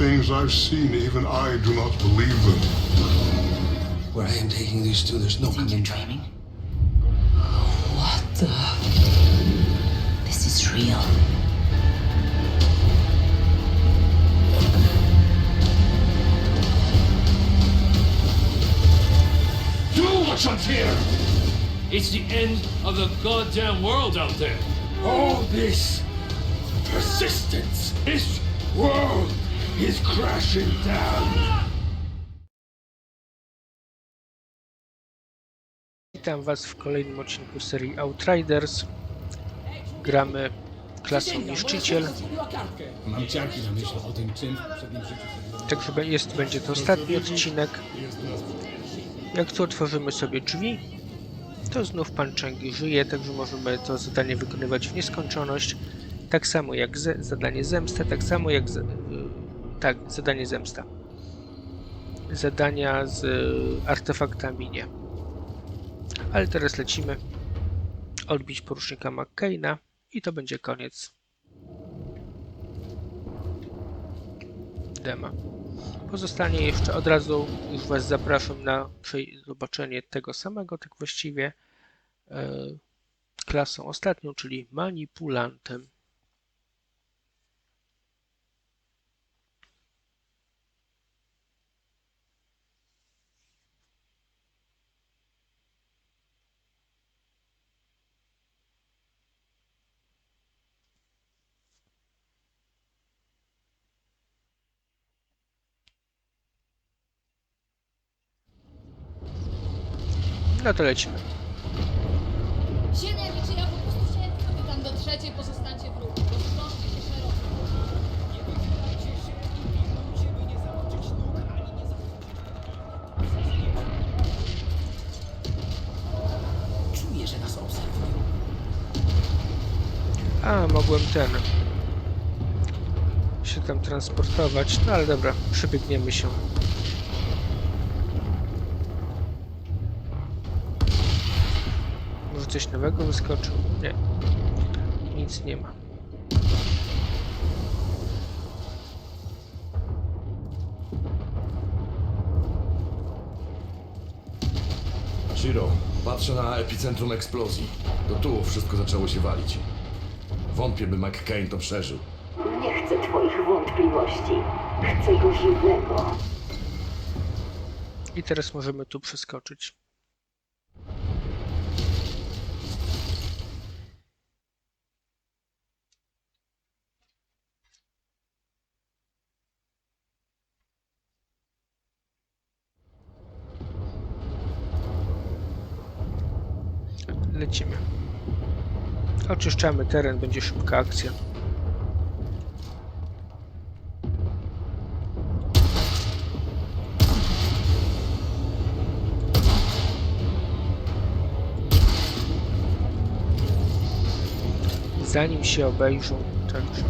things I've seen, even I do not believe them. Where I am taking these two, there's no Think you're coming back. dreaming? What the? This is real. Do what's unfair! It's the end of the goddamn world out there. All this persistence, this world is crashing down. Witam Was w kolejnym odcinku serii Outriders. Gramy klasą Niszczyciel. Mam ciarki na myśli o tym, czym w poprzednim życiu się Tak chyba jest, będzie to ostatni odcinek. Jak tu otworzymy sobie drzwi, to znów pan Changi żyje, także możemy to zadanie wykonywać w nieskończoność. Tak samo jak ze, zadanie zemsta, tak samo jak z, tak, zadanie zemsta. Zadania z y, artefaktami nie. Ale teraz lecimy odbić porucznika McCaina i to będzie koniec dema. Pozostanie jeszcze od razu, już Was zapraszam na zobaczenie tego samego, tak właściwie e, klasą ostatnią, czyli manipulantem. No to lecimy. Ziemia liczy, ja po prostu się... Tam do trzeciej pozostańcie w ruchu. Rozproszcie się szeroko. Czuję, że nas obserwują. A, mogłem ten się tam transportować, no ale dobra, przebiegniemy się. Coś nowego wyskoczył? Nie. Nic nie ma. Shiro, patrzę na epicentrum eksplozji. To tu wszystko zaczęło się walić. Wątpię, by McCain to przeżył. Nie chcę twoich wątpliwości. Chcę go żywego. I teraz możemy tu przeskoczyć. Lecimy. Oczyszczamy teren, będzie szybka akcja. Zanim się obejrzą, także.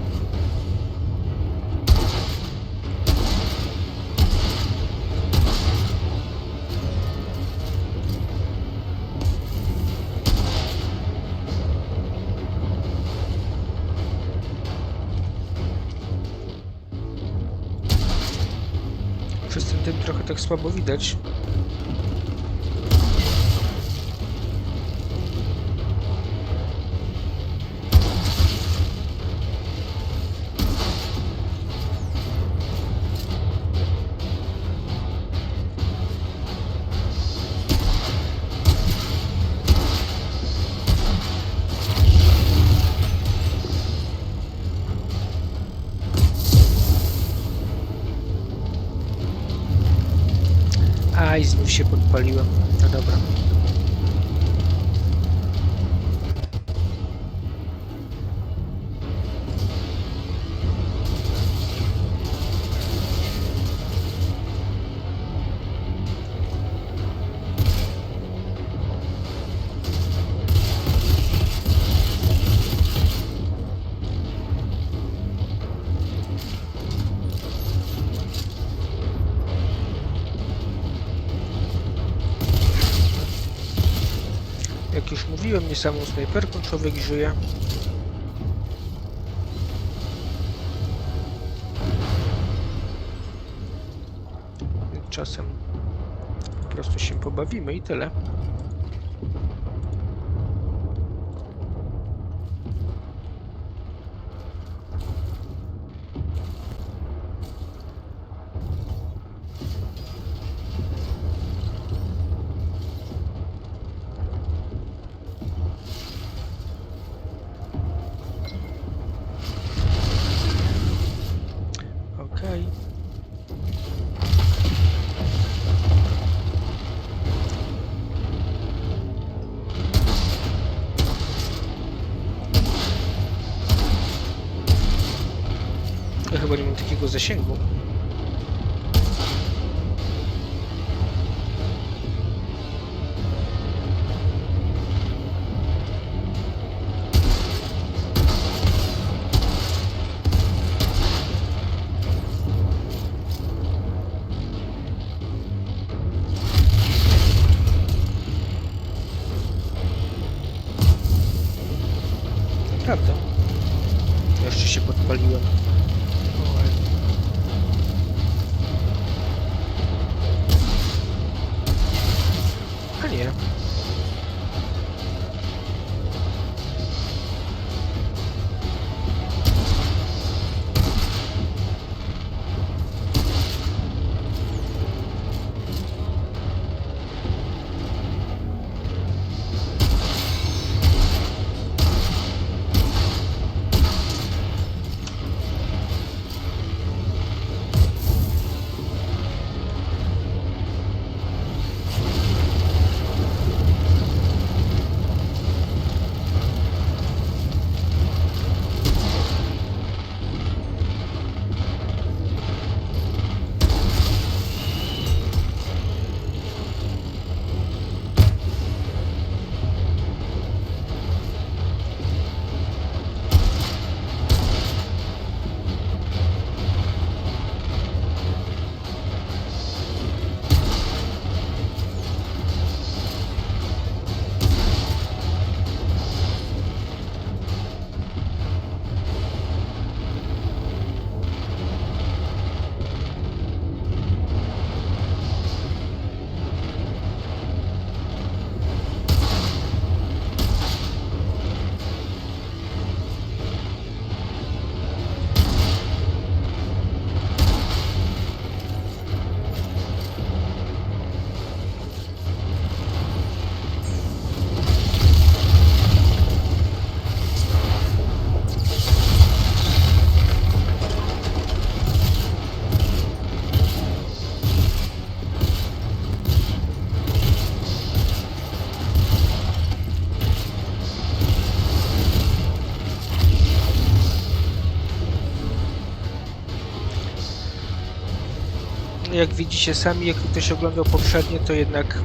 responsabilidade się podpaliłem. Zabiłem mnie samą snajperką, człowiek żyje. Czasem po prostu się pobawimy i tyle. Chyba nie mam takiego zasięgu. Jak widzicie sami, jak ktoś oglądał poprzednie, to jednak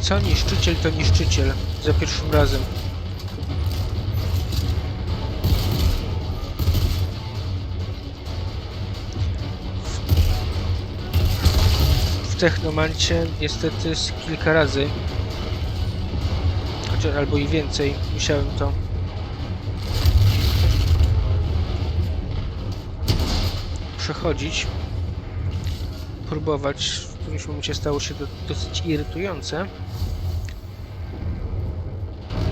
co niszczyciel, to niszczyciel. Za pierwszym razem. W Technomancie niestety z kilka razy, chociaż albo i więcej, musiałem to przechodzić, próbować. W którymś momencie stało się to dosyć irytujące.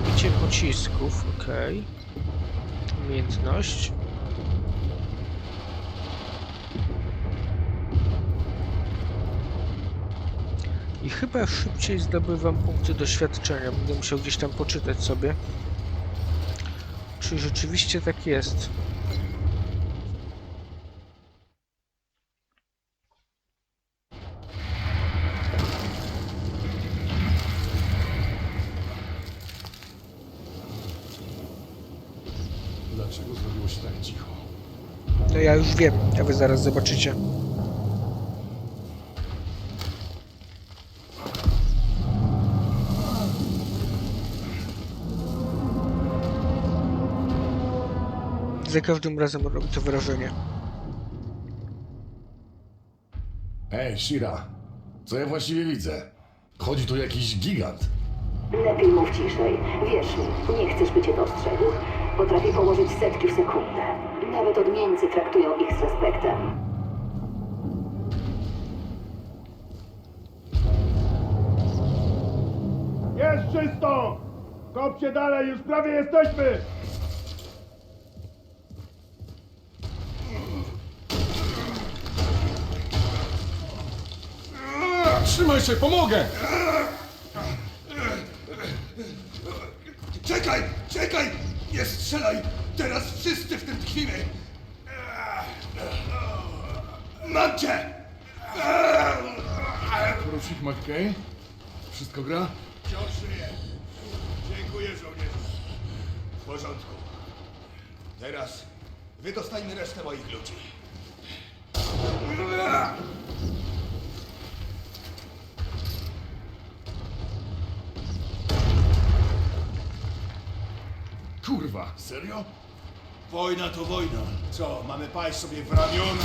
Bicie pocisków, ok. Umiejętność. I chyba szybciej zdobywam punkty doświadczenia. Będę musiał gdzieś tam poczytać sobie. Czy rzeczywiście tak jest? Dlaczego zrobiło się tak cicho? No ja już wiem, a wy zaraz zobaczycie. Za każdym razem robi to wrażenie. Ej, Shira, co ja właściwie widzę? Chodzi tu jakiś gigant. Lepiej mów ciszej. Wierz mi, nie chcesz, by cię dostrzegł. Potrafię położyć setki w sekundę. Nawet odmieńcy traktują ich z respektem. Jest czysto! Kopcie dalej, już prawie jesteśmy! Trzymaj się, pomogę! Czekaj, czekaj! Nie strzelaj! Teraz wszyscy w tym tkwimy! Mam cię! Porucznik McKay? Wszystko gra? Wciąż żyję. Dziękuję, żołnierzu. W porządku. Teraz wydostajmy resztę moich ludzi. Kurwa! Serio? Wojna to wojna. Co, mamy paść sobie w ramiona?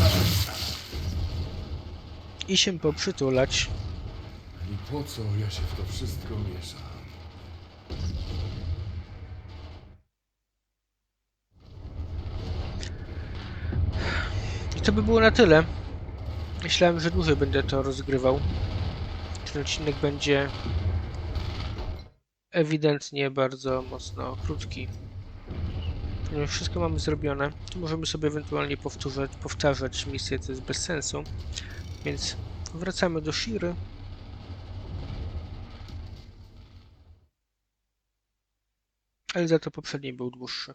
I się poprzytulać. I po co ja się w to wszystko mieszam? I to by było na tyle. Myślałem, że dłużej będę to rozgrywał. Ten odcinek będzie ewidentnie bardzo mocno krótki. Ponieważ wszystko mamy zrobione, to możemy sobie ewentualnie powtórzać, powtarzać misje, co jest bez sensu. Więc wracamy do Shiry. Ale za to poprzedni był dłuższy.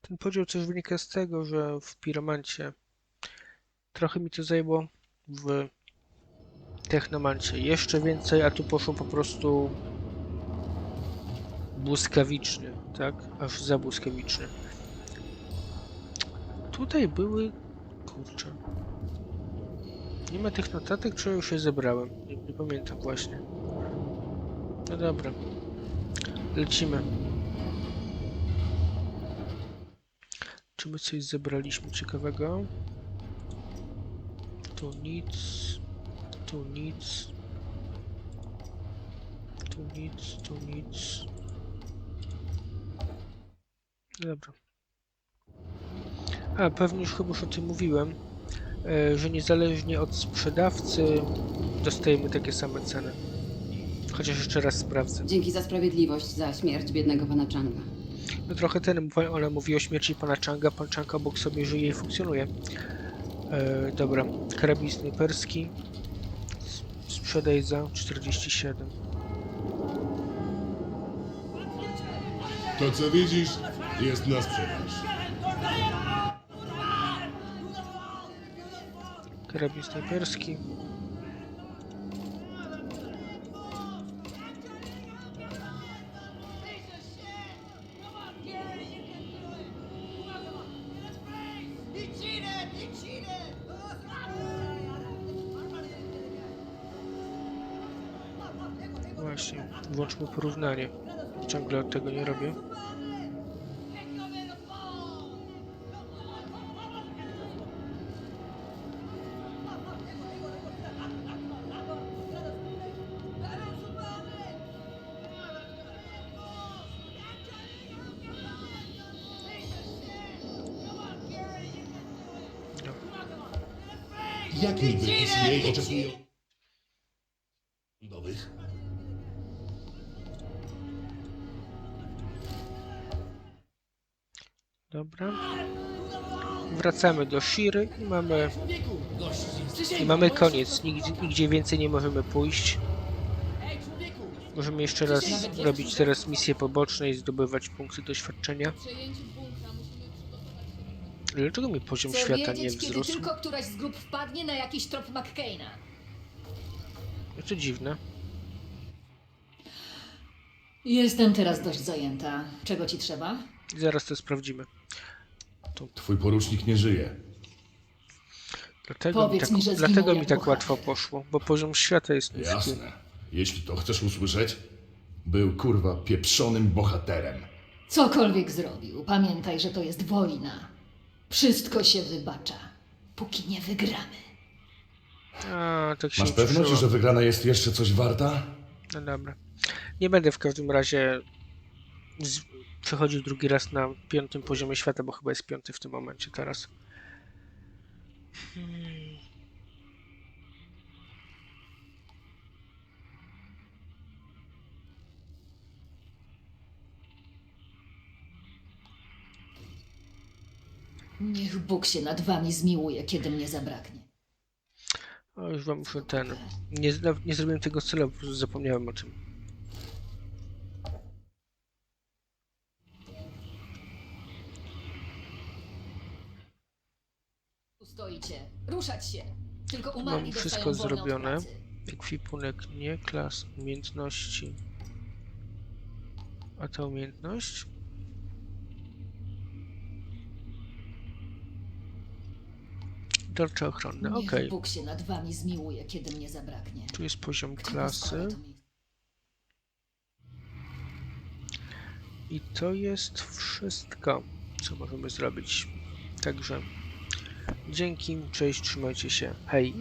Ten podział też wynika z tego, że w Piromancie trochę mi to zajęło, w Technomancie jeszcze więcej, a tu poszło po prostu błyskawicznie, tak? Aż za błyskawicznie. Tutaj były... kurczę... Nie ma tych notatek, czy już je zebrałem? Nie, nie pamiętam właśnie. No dobra. Lecimy. Czy my coś zebraliśmy ciekawego? Tu nic. Tu nic. Tu nic, tu nic. Dobra. A, pewnie już chyba już o tym mówiłem, e, że niezależnie od sprzedawcy dostajemy takie same ceny. Chociaż jeszcze raz sprawdzę. Dzięki za sprawiedliwość, za śmierć biednego pana Changa. No trochę ten, ona mówi o śmierci pana Changa, pan Chang obok sobie żyje i funkcjonuje. E, dobra, karabin snajperski. Sprzedaj za 47. To co widzisz, jest na sprzedaż. Karabin snajperski. Porównanie. Ciągle tego nie robię. Jak niby ECA oczekują Wracamy do Shiry i mamy, i mamy koniec. Nigdzie, nigdzie więcej nie możemy pójść. Możemy jeszcze raz robić teraz misje poboczne i zdobywać punkty doświadczenia. Dlaczego mi poziom Chcę świata nie wiedzieć, kiedy wzrósł? tylko któraś z grup wpadnie na jakiś trop McCaina. To dziwne. Jestem teraz dość zajęta. Czego ci trzeba? Zaraz to sprawdzimy. Twój porucznik nie żyje. Dlatego, mi Powiedz tak, mi, że zginął dlatego mi tak bohater. łatwo poszło, bo poziom świata jest niski. Jasne. Jeśli to chcesz usłyszeć, był kurwa pieprzonym bohaterem. Cokolwiek zrobił, pamiętaj, że to jest wojna. Wszystko się wybacza, póki nie wygramy. A, tak się Masz nie pewność, że wygrana jest jeszcze coś warta? No dobra. Nie będę w każdym razie z... przechodził drugi raz na piątym poziomie świata, bo chyba jest piąty w tym momencie teraz. Hmm. Niech Bóg się nad wami zmiłuje, kiedy mnie zabraknie. O, już wam muszę ten. Nie, nie zrobiłem tego celowo, po prostu zapomniałem o tym. Tu stoicie. Ruszać się. Tylko Mam umarli wszystko dostają wolne od zrobione. pracy. Ekwipunek nie, klas, umiejętności. A ta umiejętność? Tarcze ochronne, Niech okej. Bóg się nad wami zmiłuje, kiedy mnie zabraknie. Tu jest poziom Kto klasy. pozwala to mi- I to jest wszystko, co możemy zrobić. Także dzięki, cześć, trzymajcie się, hej.